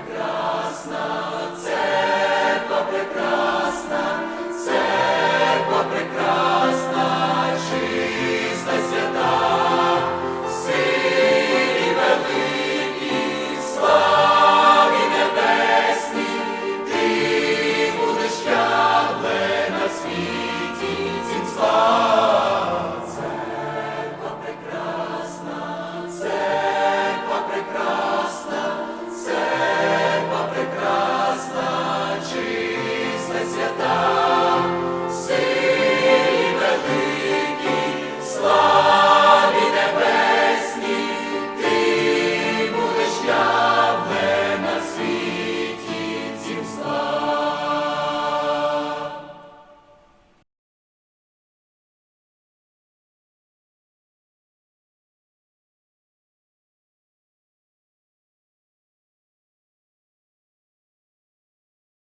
прекрасна, це прекрасна.